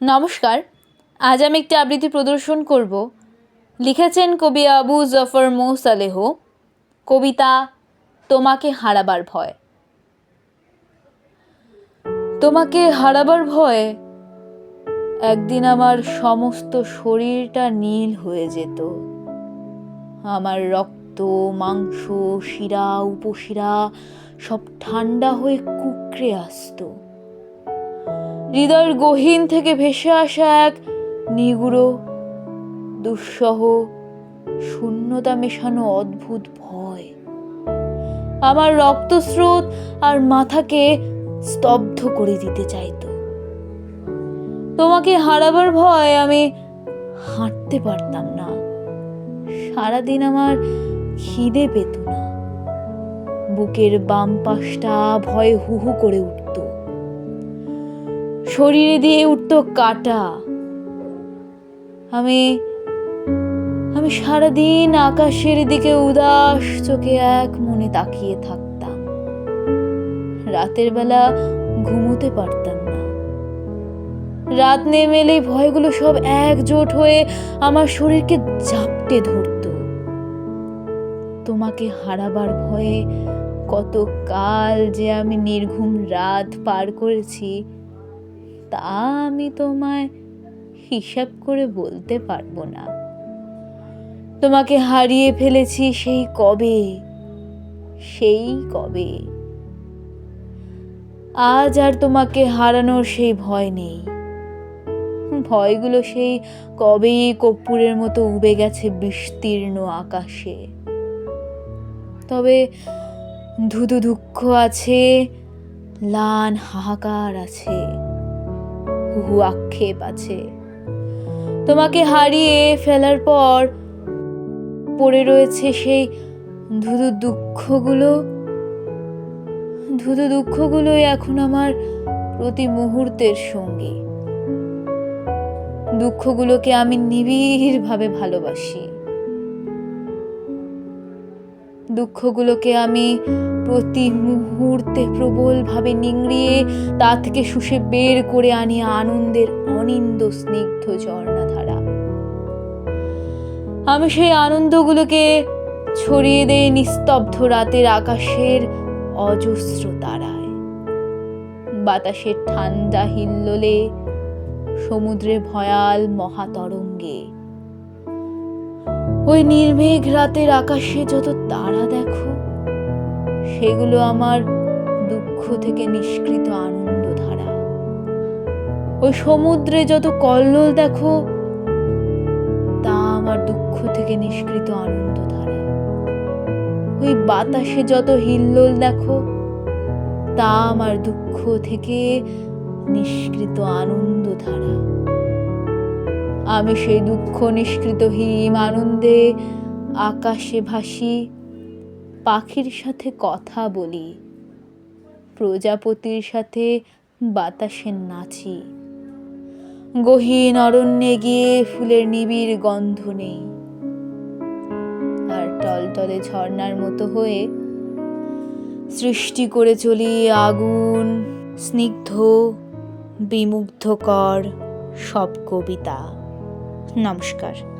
নমস্কার, আজ আমি একটি আবৃত্তি প্রদর্শন করব। লিখেছেন কবি আবু জফর মৌসালেহ, কবিতা তোমাকে হারাবার ভয়। তোমাকে হারাবার ভয়ে, একদিন আমার সমস্ত শরীরটা নীল হয়ে যেত। আমার রক্ত, মাংস, শিরা, উপশিরা সব ঠান্ডা হয়ে কুকড়ে আসতো। হৃদয়ের গহীন থেকে ভেসে আসা এক নিগুড়ো, দুঃসহ, শূন্যতা মেশানো অদ্ভুত ভয়। আমার রক্তস্রোত আর মাথাকে স্তব্ধ করে দিতে চাইত। তোমাকে হারাবার ভয় আমি হাঁটতে পারতাম না। সারাদিন আমার খিদে পেত না। বুকের বাম পাশটা ভয়ে হুহু করে উঠত। শরীরে দিয়ে উঠত কাটা। আমি আমি সারাদিন আকাশের দিকে উদাস চোখে এক মনে তাকিয়ে থাকতাম। রাতের বেলা ঘুমোতে পারতাম না। রাত নেমে এলেই ভয়গুলো সব একজোট হয়ে আমার শরীরকে জাপটে ধরত। তোমাকে হারাবার ভয়ে কত কাল যে আমি নির্ঘুম রাত পার করেছি তা আমি তোমায় হিসাব করে বলতে পারব না। তোমাকে হারিয়ে ফেলেছি সেই কবে? সেই কবে? আজ আর তোমাকে হারানোর সেই ভয় নেই। ভয়গুলো সেই কবেই কর্পূরের মতো উবে গেছে বিস্তীর্ণ আকাশে। তবে ধুধু দুঃখ আছে, লান হাহাকার আছে। হুহু আক্ষেপ আছে। তোমাকে হারিয়ে ফেলার পর পড়ে রয়েছে সেই ধুধু দুঃখগুলো। ধুধু দুঃখগুলোই এখন আমার প্রতি মুহূর্তের সঙ্গী। দুঃখগুলোকে আমি নিবিড়ভাবে ভালোবাসি। দুঃখগুলোকে আমি প্রতি মুহূর্তে প্রবলভাবে নিংড়িয়ে তা থেকে শুষে বের করে আনি আনন্দের অনিন্দ স্নিগ্ধ ঝর্ণাধারা। আমি সেই আনন্দগুলোকে ছড়িয়ে দেই নিস্তব্ধ রাতের আকাশের অজস্র তারায়। বাতাসের ঠান্ডা হিল্লোলে, সমুদ্রে ভয়াল মহাতরঙ্গে। ওই নির্মেঘ রাতের আকাশে যত তারা দেখো সেগুলো আমার দুঃখ থেকে নিষ্কৃত আনন্দ ধারা ওই সমুদ্রে যত কল্লোল দেখো, তা আমার দুঃখ থেকে নিষ্কৃত আনন্দ ধারা ওই বাতাসে যত হিল্লোল দেখো, তা আমার দুঃখ থেকে নিষ্কৃত আনন্দ ধারা আমি সেই দুঃখ নিষ্কৃত হিম আনন্দে আকাশে ভাসি পাখির সাথে কথা বলি। প্রজাপতির সাথে বাতাসে নাচি। গহীন অরণ্যে গিয়ে ফুলের নিবিড় গন্ধ নেই। আর টলটলে ঝর্ণার মতো হয়ে সৃষ্টি করে চলি আগুন, স্নিগ্ধ, বিমুগ্ধকর সব কবিতা। নমস্কার।